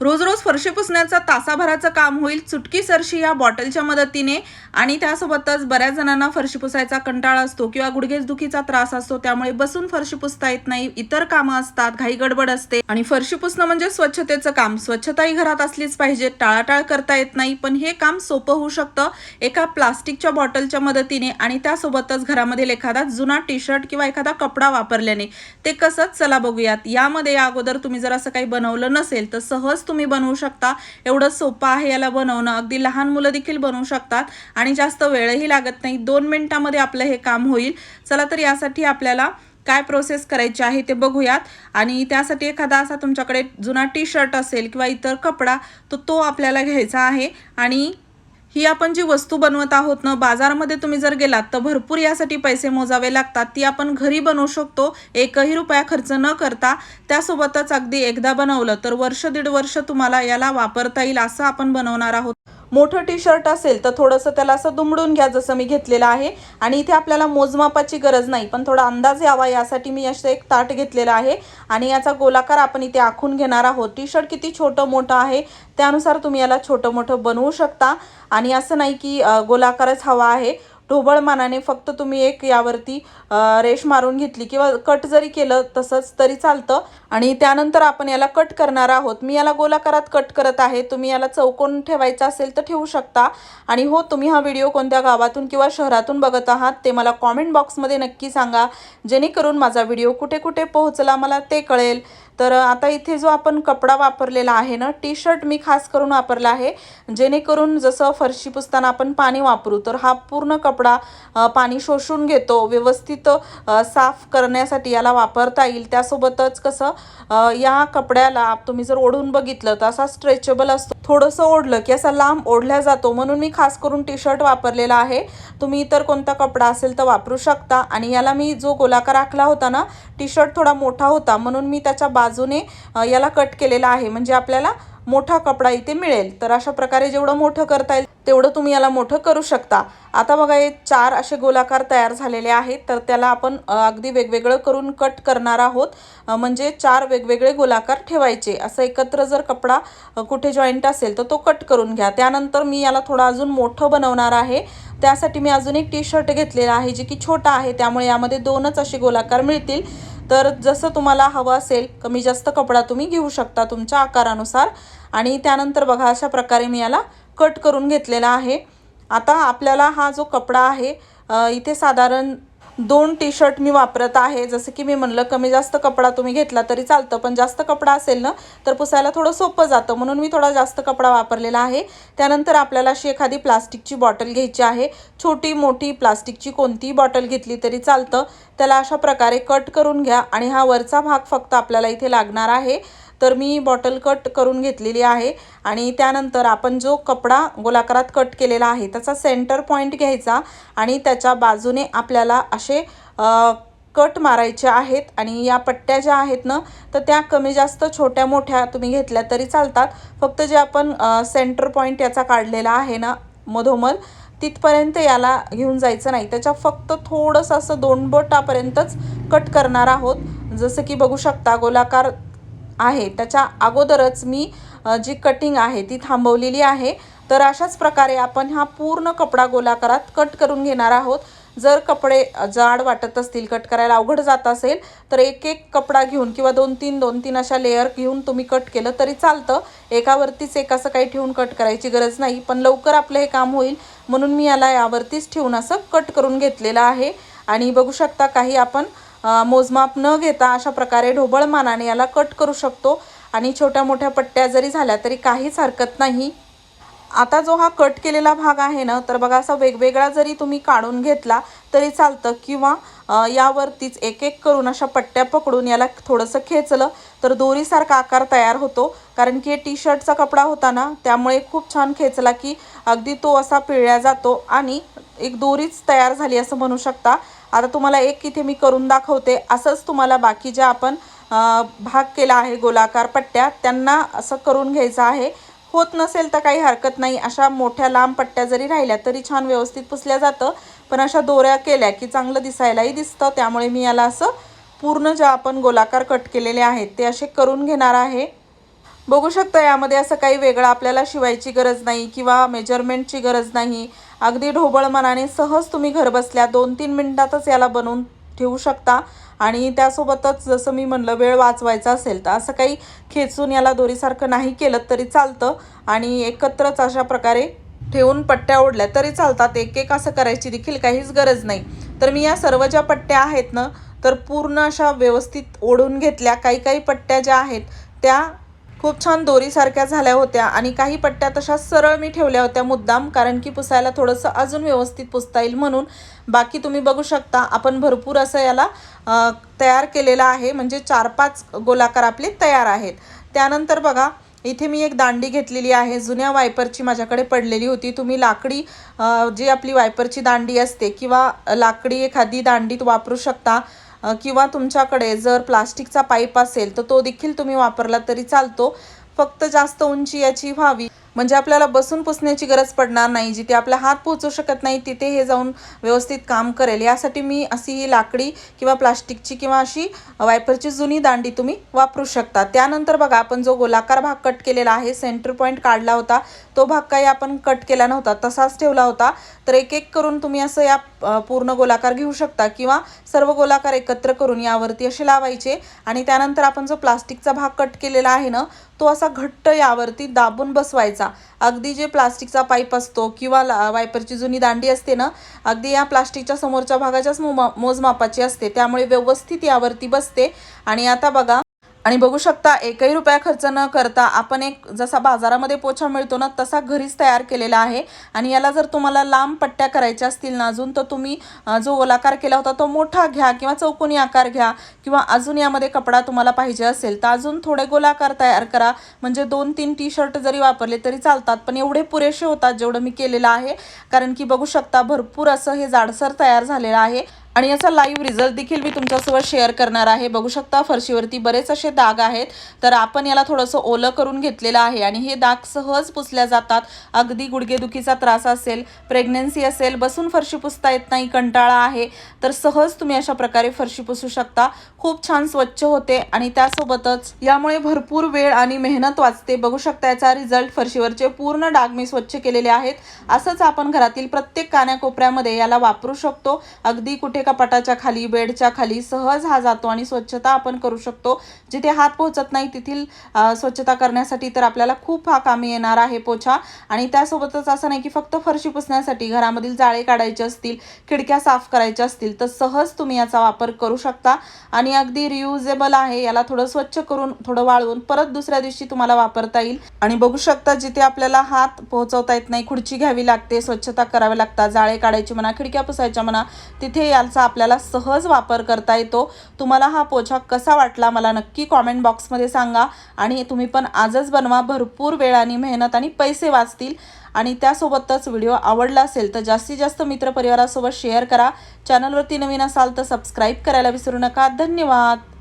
रोज रोज फरशी पुसण्याचं तासाभराचं काम होईल चुटकी सरशी या बॉटलच्या मदतीने. आणि त्यासोबतच बऱ्याच जणांना फरशी पुसायचा कंटाळा असतो किंवा गुडघेस दुखीचा त्रास असतो त्यामुळे बसून फरशी पुसता येत नाही इतर कामं असतात घाई गडबड असते. आणि फरशी पुसणं म्हणजे स्वच्छतेचं काम. स्वच्छताही घरात असलीच पाहिजे टाळाटाळ करता येत नाही पण हे काम सोपं होऊ शकतं एका प्लास्टिकच्या बॉटलच्या मदतीने आणि त्यासोबतच घरामधील एखादा जुना टी शर्ट किंवा एखादा कपडा वापरल्याने. ते कसंच चला बघूयात. यामध्ये या अगोदर तुम्ही जर असं काही बनवलं नसेल तर सहज तुम्ही बनवू शकता. एवढं सोपं आहे याला बनवणं. अगदी लहान मुलं देखील बनवू शकतात. आणि जास्त वेळही लागत नाही. दोन मिनिटामध्ये आपलं हे काम होईल. चला तर यासाठी आपल्याला काय प्रोसेस करायची आहे ते बघूयात. आणि त्यासाठी एखादा असा तुमच्याकडे जुना टी शर्ट असेल किंवा इतर कपडा तर तो आपल्याला घ्यायचा आहे. आणि ही आपण जी वस्तू बनवत आहोत ना बाजारामध्ये तुम्ही जर गेलात तर भरपूर यासाठी पैसे मोजावे लागतात. ती आपण घरी बनवू शकतो एकही रुपया खर्च न करता. त्यासोबतच अगदी एकदा बनवलं तर वर्ष दीड वर्ष तुम्हाला याला वापरता येईल असं आपण बनवणार आहोत. मोठं टी शर्ट असेल तर थोडंसं त्याला असं दुमडून घ्या जसं मी घेतलेलं आहे. आणि इथे आपल्याला मोजमापाची गरज नाही पण थोडा अंदाज यावा यासाठी मी असं एक ताट घेतलेलं आहे. आणि याचा गोलाकार आपण इथे आखून घेणार आहोत. टी शर्ट किती छोटं मोठं आहे त्यानुसार तुम्ही याला छोटं मोठं बनवू शकता. आणि असं नाही की गोलाकारच हवा आहे. ढोबळ मानाने फक्त तुम्ही एक यावरती रेष मारून घेतली किंवा कट जरी केलं तसंच तरी चालतं. आणि त्यानंतर आपण याला कट करणार आहोत. मी याला गोलाकारात कट करत आहे. तुम्ही याला चौकोन ठेवायचा असेल तर ठेवू शकता. आणि हो तुम्ही हा व्हिडिओ कोणत्या गावातून किंवा शहरातून बघत आहात ते मला कॉमेंट बॉक्समध्ये नक्की सांगा. जेणेकरून माझा व्हिडिओ कुठे कुठे पोहोचला मला ते कळेल. तर आता इथे जो आपण कपडा वापरलेला आहे ना टी शर्ट मी खास करून वापरला आहे. जेणेकरून जसं फरशी पुसताना आपण पाणी वापरू तर हा पूर्ण कपडा पाणी शोषून घेतो व्यवस्थित साफ करण्यासाठी याला वापरता येईल. त्यासोबतच कसं या कपड्याला तुम्ही जर ओढून बघितलं तर असा स्ट्रेचेबल असतो. थोडंसं ओढलं की असा लांब ओढल्या जातो. म्हणून मी खास करून टी शर्ट वापरलेला आहे. तुम्ही इतर कोणता कपडा असेल तर वापरू शकता. आणि याला मी जो गोलाकार आखला होता ना टी शर्ट थोडा मोठा होता. म्हणून मी त्याच्या बाजूने याला कट केलेला आहे. म्हणजे आपल्याला मोठा कपडा इथे मिळेल. तर अशा प्रकारे जेवढं मोठं करता येईल तेवढं तुम्ही याला मोठं करू शकता. आता बघा हे चार असे गोलाकार तयार झालेले आहेत. तर त्याला आपण अगदी वेगवेगळं करून कट करणार आहोत. म्हणजे चार वेगवेगळे गोलाकार ठेवायचे. असं एकत्र जर कपडा कुठे जॉईंट असेल तर तो कट करून घ्या. त्यानंतर मी याला थोडं अजून मोठं बनवणार आहे. त्यासाठी मी अजून एक टी शर्ट घेतलेला आहे जे की छोटा आहे. त्यामुळे यामध्ये दोनच असे गोलाकार मिळतील. तर जसं तुम्हाला हवं असेल कमी जास्त कपडा तुम्ही घेऊ शकता तुमच्या आकारानुसार. आणि त्यानंतर बघा अशा प्रकारे मी याला कट करून घेतलेला आहे. आता आपल्याला हा जो कपडा आहे इथे साधारण दोन टी शर्ट मी वापरत आहे. जसं की मी म्हणलं कमी जास्त कपडा तुम्ही घेतला तरी चालतं पण जास्त कपडा असेल ना तर पुसायला थोडं सोपं जातं. म्हणून मी थोडा जास्त कपडा वापरलेला आहे. त्यानंतर आपल्याला अशी एखादी प्लास्टिकची बॉटल घ्यायची आहे. छोटी मोठी प्लास्टिकची कोणतीही बॉटल घेतली तरी चालतं. त्याला अशा प्रकारे कट करून घ्या आणि हा वरचा भाग फक्त आपल्याला इथे लागणार आहे. तर मी बॉटल कट करून घेतलेली आहे आणि त्यानंतर आपण जो कपडा गोलाकारात कट केलेला आहे त्याचा सेंटर पॉईंट घ्यायचा आणि त्याच्या बाजूने आपल्याला असे कट मारायचे आहेत आणि या पट्ट्या ज्या आहेत ना तर त्या कमी जास्त छोट्या मोठ्या तुम्ही घेतल्या तरी चालतात. फक्त जे आपण सेंटर पॉईंट याचा काढलेला आहे ना मधोमध तिथपर्यंत याला घेऊन जायचं नाही. त्याच्या फक्त थोडंसं असं दोन बोटापर्यंतच कट करणार आहोत. जसं की बघू शकता गोलाकार आहे. त्याच्या अगोदरच मी जी कटिंग आहे ती थांबवलेली आहे. तर अशाच प्रकारे आपण हा पूर्ण कपडा गोलाकारात कट करून घेणार आहोत. जर कपडे जाड वाटत असतील कट करायला अवघड जात असेल तर एक एक कपडा घेऊन किंवा दोन तीन दोन तीन अशा लेअर घेऊन तुम्ही कट केलं तरी चालतं. एकावरतीच एक असं काही ठेवून कट करायची गरज नाही पण लवकर आपलं हे काम होईल म्हणून मी याला यावरतीच ठेवून असं कट करून घेतलेलं आहे. आणि बघू शकता काही आपण मोजमाप न घेता अशा प्रकारे ढोबळ मानाने याला कट करू शकतो. आणि छोट्या मोठ्या पट्ट्या जरी झाल्या तरी काहीच हरकत नाही. आता जो हा कट केलेला भाग आहे ना तर बघा असा वेगवेगळा जरी तुम्ही काढून घेतला तरी चालतं. किंवा यावरतीच एक एक करून अशा पट्ट्या पकडून याला थोडंसं खेचलं तर दोरीसारखा आकार तयार होतो. कारण की हे टी शर्टचा कपडा होता ना त्यामुळे खूप छान खेचला की अगदी तो असा पिळल्या जातो आणि एक दोरीच तयार झाली असं म्हणू शकता. आता तुम्हाला एक इथे मी करून दाखवते. असंच तुम्हाला बाकी ज्या आपण भाग केला आहे गोलाकार पट्ट्या त्यांना असं करून घ्यायचं आहे. होत नसेल तर काही हरकत नाही. अशा मोठ्या लांब पट्ट्या जरी राहिल्या तरी छान व्यवस्थित पुसल्या जातं. पण अशा दोऱ्या केल्या की चांगलं दिसायलाही दिसतं. त्यामुळे मी याला असं पूर्ण ज्या आपण गोलाकार कट केलेले आहेत ते असे करून घेणार आहे. बघू शकता यामध्ये असं काही वेगळं आपल्याला शिवायची गरज नाही किंवा मेजरमेंटची गरज नाही. अगदी ढोबळ मनाने सहज तुम्ही घरबसल्या दोन तीन मिनटातच याला बनवून ठेवू शकता. आणि त्यासोबतच जसं मी म्हणलं वेळ वाचवायचा असेल तर असं काही खेचून याला दोरीसारखं नाही केलं तरी चालतं आणि एकत्रच अशा प्रकारे ठेवून पट्ट्या ओढल्या तरी चालतात. एक एक असं करायची देखील काहीच गरज नाही. तर मी या सर्व ज्या पट्ट्या आहेत ना तर पूर्ण अशा व्यवस्थित ओढून घेतल्या. काही काही पट्ट्या ज्या आहेत त्या खूप छान दोरीसारख्या झाल्या होत्या आणि काही पट्ट्या तशा सरळ मी ठेवल्या होत्या मुद्दाम कारण की पुसायला थोडंसं अजून व्यवस्थित पुसता येईल म्हणून. बाकी तुम्ही बघू शकता आपण भरपूर असं याला तयार केलेलं आहे. म्हणजे चार पाच गोलाकार आपले तयार आहेत. त्यानंतर बघा इथे मी एक दांडी घेतलेली आहे. जुन्या वायपरची माझ्याकडे पडलेली होती. तुम्ही लाकडी जी आपली वायपरची दांडी असते किंवा लाकडी एखादी दांडीत वापरू शकता. किंवा तुमच्याकडे जर प्लास्टिकचा पाईप असेल तर तो देखील तुम्ही वापरला तरी चालतो. फक्त जास्त उंची याची व्हावी. म्हणजे आपल्याला बसून पुसण्याची गरज पडणार नाही जिथे आपला हात पोहोचू शकत नाही तिथे हे जाऊन व्यवस्थित काम करेल. यासाठी मी अशी ही लाकडी किंवा प्लास्टिकची किंवा अशी वायपरची जुनी दांडी तुम्ही वापरू शकता. त्यानंतर बघा आपण जो गोलाकार भाग कट केलेला आहे सेंटर पॉईंट काढला होता तो भाग काही आपण कट केला नव्हता तसाच ठेवला होता. तर एक एक करून तुम्ही असं या पूर्ण गोलाकार घेऊ शकता किंवा सर्व गोलाकार एकत्र करून यावरती असे लावायचे आणि त्यानंतर आपण जो प्लास्टिकचा भाग कट केलेला आहे ना तो असा घट्ट यावरती दाबून बसवायचा. अगदी जे प्लास्टिकचा पाईप असतो किंवा वायपरची जुनी दांडी असते ना अगदी या प्लास्टिकच्या समोरच्या भागाच्याच मोमा मोजमापाची असते. त्यामुळे व्यवस्थित यावरती बसते. आणि आता बघा आणि बघू शकता एकही रुपया खर्च न करता आपण एक जसा बाजारामध्ये पोछा मिळतो ना तसा घरीच तयार केलेला आहे. आणि याला जर तुम्हाला लांब पट्ट्या करायच्या असतील ना अजून तर तुम्ही जो गोलाकार केला होता तो मोठा घ्या किंवा चौकोनी आकार घ्या किंवा अजून यामध्ये कपडा तुम्हाला पाहिजे असेल तर अजून थोडे गोलाकार तयार करा. म्हणजे दोन तीन टी शर्ट जरी वापरले तरी चालतात पण एवढे पुरेसे होतात जेवढं मी केलेलं आहे. कारण की बघू शकता भरपूर असं हे जाडसर तयार झालेलं आहे. आणि याचा लाईव्ह रिझल्ट देखील मी तुमच्यासोबत शेअर करणार आहे. बघू शकता फरशीवरती बरेच असे दाग आहेत. तर आपण याला थोडंसं ओलं करून घेतलेलं आहे. आणि हे दाग सहज पुसल्या जातात. अगदी गुडघेदुखीचा त्रास असेल प्रेग्नेन्सी असेल बसून फरशी पुसता येत नाही कंटाळा आहे. तर सहज तुम्ही अशा प्रकारे फरशी पुसू शकता. खूप छान स्वच्छ होते आणि त्यासोबतच यामुळे भरपूर वेळ आणि मेहनत वाचते. बघू शकता याचा रिझल्ट फरशीवरचे पूर्ण डाग मी स्वच्छ केलेले आहेत. असंच आपण घरातील प्रत्येक कान्याकोपऱ्यामध्ये याला वापरू शकतो. अगदी कुठे कपाटाच्या खाली बेडच्या खाली सहज हा जातो आणि स्वच्छता आपण करू शकतो. जिथे हात पोहोचत नाही तेथील स्वच्छता करण्यासाठी तर आपल्याला खूप हा कामी येणार आहे पोछा. आणि त्यासोबतच असं नाही की फक्त फरशी पुसण्यासाठी घरामधील जाळे काढायचे असतील खिडक्या साफ करायच्या असतील तर सहज तुम्ही याचा वापर करू शकता. आणि अगदी रियुजेबल आहे याला थोडं स्वच्छ करून थोडं वाळवून परत दुसऱ्या दिवशी तुम्हाला वापरता येईल. आणि बघू शकता जिथे आपल्याला हात पोहोचवता येत नाही खुर्ची घ्यावी लागते स्वच्छता करावी लागतात जाळे काढायची म्हणा खिडक्या पुसायच्या म्हणा तिथे याचा आपल्याला सहज वापर करता येतो. तुम्हाला हा पोछा कसा वाटला मला नक्की कॉमेंट बॉक्समध्ये सांगा. आणि तुम्ही पण आजच बनवा. भरपूर वेळ आणि मेहनत आणि पैसे वाचतील. आणि त्यासोबतच व्हिडिओ आवडला असेल तर जास्तीत जास्त मित्रपरिवारासोबत शेअर करा. चॅनलवरती नवीन असाल तर सबस्क्राईब करायला विसरू नका. धन्यवाद.